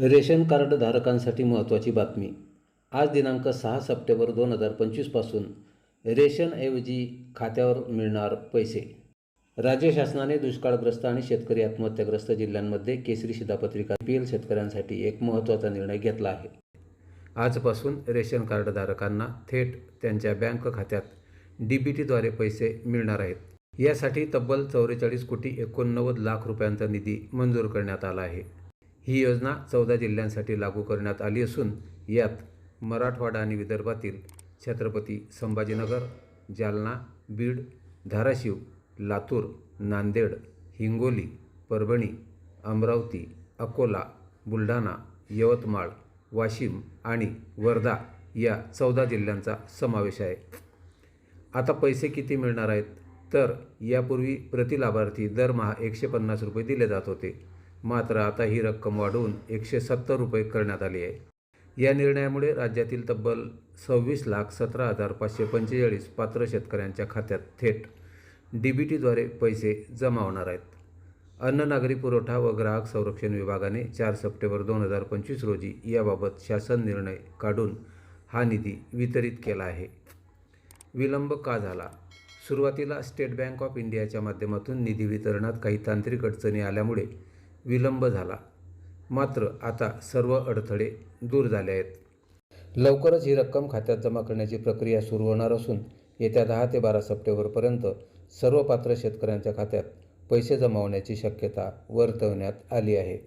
Ration card धारकांसाठी महत्त्वाची बातमी. आज दिनांक सहा सप्टेंबर दोन हजार पंचवीसपासून रेशनऐवजी खात्यावर मिळणार पैसे. राज्य शासनाने दुष्काळग्रस्त आणि शेतकरी आत्महत्याग्रस्त जिल्ह्यांमध्ये केसरी शिधापत्रिका पी एल शेतकऱ्यांसाठी एक महत्त्वाचा निर्णय घेतला आहे. आजपासून रेशन कार्डधारकांना थेट त्यांच्या बँक खात्यात डी बी टीद्वारे पैसे मिळणार आहेत. यासाठी तब्बल चौवेचाळीस कोटी एकोणनव्वद लाख रुपयांचा निधी मंजूर करण्यात आला आहे. ही योजना चौदा जिल्ह्यांसाठी लागू करण्यात आली असून यात मराठवाडा आणि विदर्भातील छत्रपती संभाजीनगर जालना बीड धाराशिव लातूर नांदेड हिंगोली परभणी अमरावती अकोला बुलढाणा यवतमाळ वाशिम आणि वर्धा या चौदा जिल्ह्यांचा समावेश आहे. आता पैसे किती मिळणार आहेत? तर यापूर्वी प्रति लाभार्थी दरमहा एकशे पन्नास रुपये दिले जात होते. मात्र आता ही रक्कम वाढवून एकशे सत्तर रुपये करण्यात आली आहे. या निर्णयामुळे राज्यातील तब्बल सव्वीस लाख सतरा हजार पाचशे पंचेचाळीस पात्र शेतकऱ्यांच्या खात्यात थेट डी बी टीद्वारे पैसे जमा होणार आहेत. अन्न नागरी पुरवठा व ग्राहक संरक्षण विभागाने चार सप्टेंबर दोन हजार पंचवीस रोजी याबाबत शासन निर्णय काढून हा निधी वितरित केला आहे. विलंब का झाला? सुरुवातीला स्टेट बँक ऑफ इंडियाच्या माध्यमातून निधी वितरणात काही तांत्रिक अडचणी आल्यामुळे विलंब झाला. मात्र आता सर्व अडथळे दूर झाले आहेत. लवकरच ही रक्कम खात्यात जमा करण्याची प्रक्रिया सुरू होणार असून येत्या दहा ते बारा सप्टेंबरपर्यंत सर्व पात्र शेतकऱ्यांच्या खात्यात पैसे जमा होण्याची शक्यता वर्तवण्यात आली आहे.